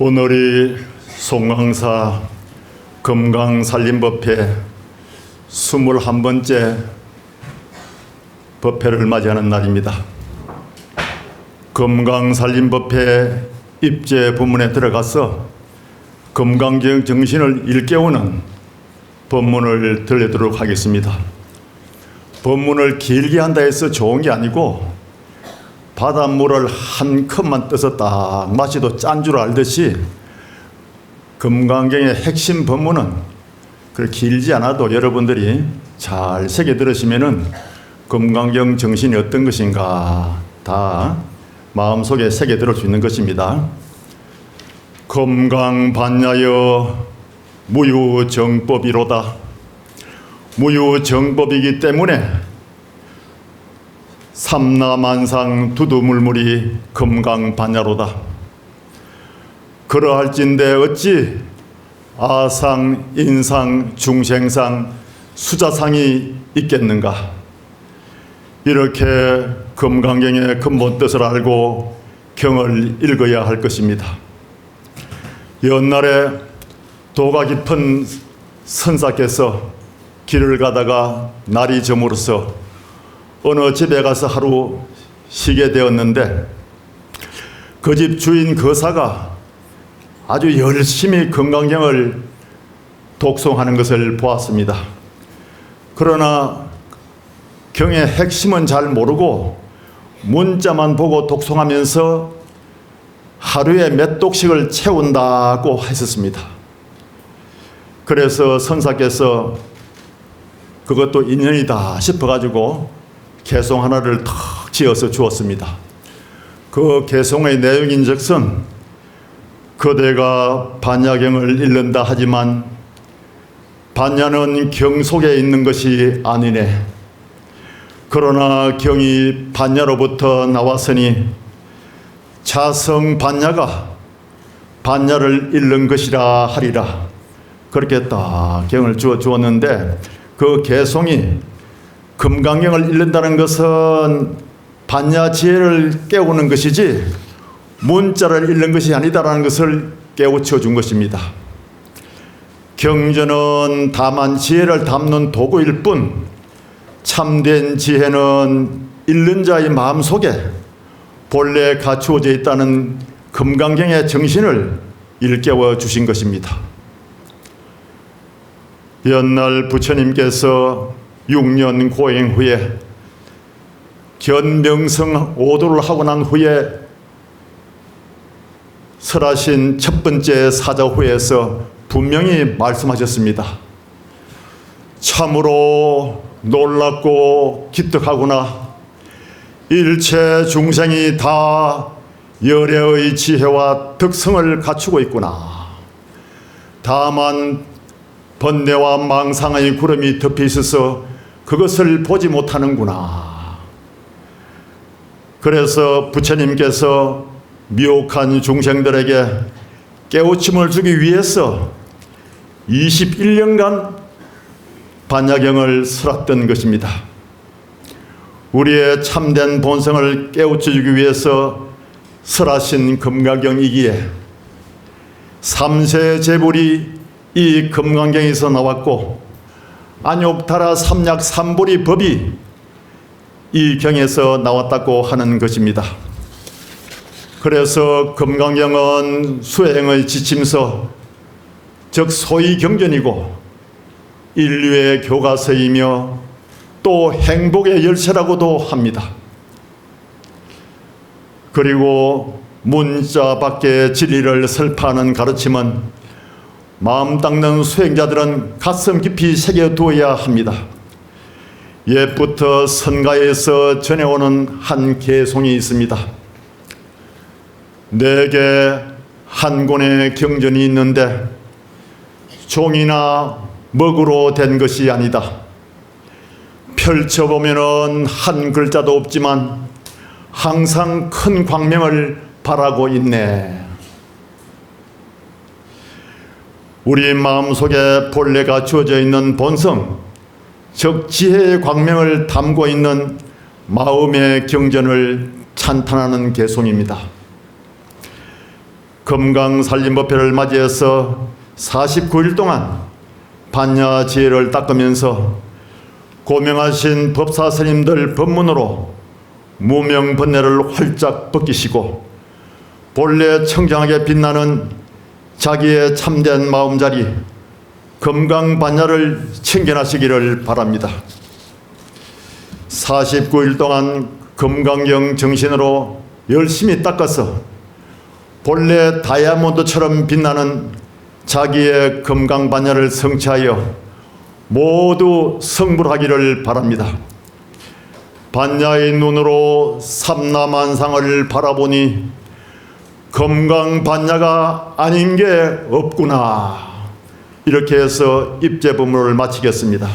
오늘이 송강사 금강살림법회 21번째 법회를 맞이하는 날입니다. 금강살림법회 입제 부문에 들어가서 금강경 정신을 일깨우는 법문을 들려드리도록 하겠습니다. 법문을 길게 한다 해서 좋은 게 아니고 바닷물을 한 컵만 떠서 딱 마시도 짠 줄 알듯이 금강경의 핵심 법문은 그렇게 길지 않아도 여러분들이 잘 새겨 들으시면은 금강경 정신이 어떤 것인가 다 마음속에 새겨 들을 수 있는 것입니다. 금강 반야여 무유정법이로다. 무유정법이기 때문에 삼라만상 두두물물이 금강반야로다. 그러할진대 어찌 아상, 인상, 중생상, 수자상이 있겠는가? 이렇게 금강경의 근본 뜻을 알고 경을 읽어야 할 것입니다. 옛날에 도가 깊은 선사께서 길을 가다가 날이 저물어서 어느 집에 가서 하루 쉬게 되었는데 그 집 주인 거사가 아주 열심히 건강경을 독송하는 것을 보았습니다. 그러나 경의 핵심은 잘 모르고 문자만 보고 독송하면서 하루에 몇 독씩을 채운다고 했었습니다. 그래서 선사께서 그것도 인연이다 싶어가지고 개송 하나를 턱 지어서 주었습니다. 그 개송의 내용인즉슨 그대가 반야경을 읽는다 하지만 반야는 경 속에 있는 것이 아니네. 그러나 경이 반야로부터 나왔으니 자성 반야가 반야를 읽는 것이라 하리라. 그렇게 딱 경을 주어 주었는데 그 개송이 금강경을 읽는다는 것은 반야 지혜를 깨우는 것이지 문자를 읽는 것이 아니다라는 것을 깨우쳐 준 것입니다. 경전은 다만 지혜를 담는 도구일 뿐 참된 지혜는 읽는 자의 마음 속에 본래 갖추어져 있다는 금강경의 정신을 일깨워 주신 것입니다. 옛날 부처님께서 6년 고행 후에 견명성 오도를 하고 난 후에 설하신 첫 번째 사자후에서 분명히 말씀하셨습니다. 참으로 놀랍고 기특하구나. 일체 중생이 다 열애의 지혜와 덕성을 갖추고 있구나. 다만 번뇌와 망상의 구름이 덮여 있어서 그것을 보지 못하는구나. 그래서 부처님께서 미혹한 중생들에게 깨우침을 주기 위해서 21년간 반야경을 설았던 것입니다. 우리의 참된 본성을 깨우쳐 주기 위해서 설하신 금강경이기에 삼세 제불이 이 금강경에서 나왔고 안욕타라 삼약 삼보리 법이 이 경에서 나왔다고 하는 것입니다. 그래서 금강경은 수행의 지침서, 즉 소위 경전이고 인류의 교과서이며 또 행복의 열쇠라고도 합니다. 그리고 문자 밖의 진리를 설파하는 가르침은 마음 닦는 수행자들은 가슴 깊이 새겨두어야 합니다. 옛부터 선가에서 전해오는 한 개송이 있습니다. 내게 한 권의 경전이 있는데 종이나 먹으로 된 것이 아니다. 펼쳐보면은 한 글자도 없지만 항상 큰 광명을 바라고 있네. 우리 마음속에 본래가 주어져 있는 본성, 즉 지혜의 광명을 담고 있는 마음의 경전을 찬탄하는 개송입니다. 금강산림법회를 맞이해서 49일 동안 반야 지혜를 닦으면서 고명하신 법사 스님들 법문으로 무명 번뇌를 활짝 벗기시고 본래 청정하게 빛나는 자기의 참된 마음자리 금강반야를 챙겨나시기를 바랍니다. 49일 동안 금강경 정신으로 열심히 닦아서 본래 다이아몬드처럼 빛나는 자기의 금강 반야를 성취하여 모두 성불하기를 바랍니다. 반야의 눈으로 삼라만상을 바라보니 건강반야가 아닌 게 없구나. 이렇게 해서 입제 부문을 마치겠습니다. 네,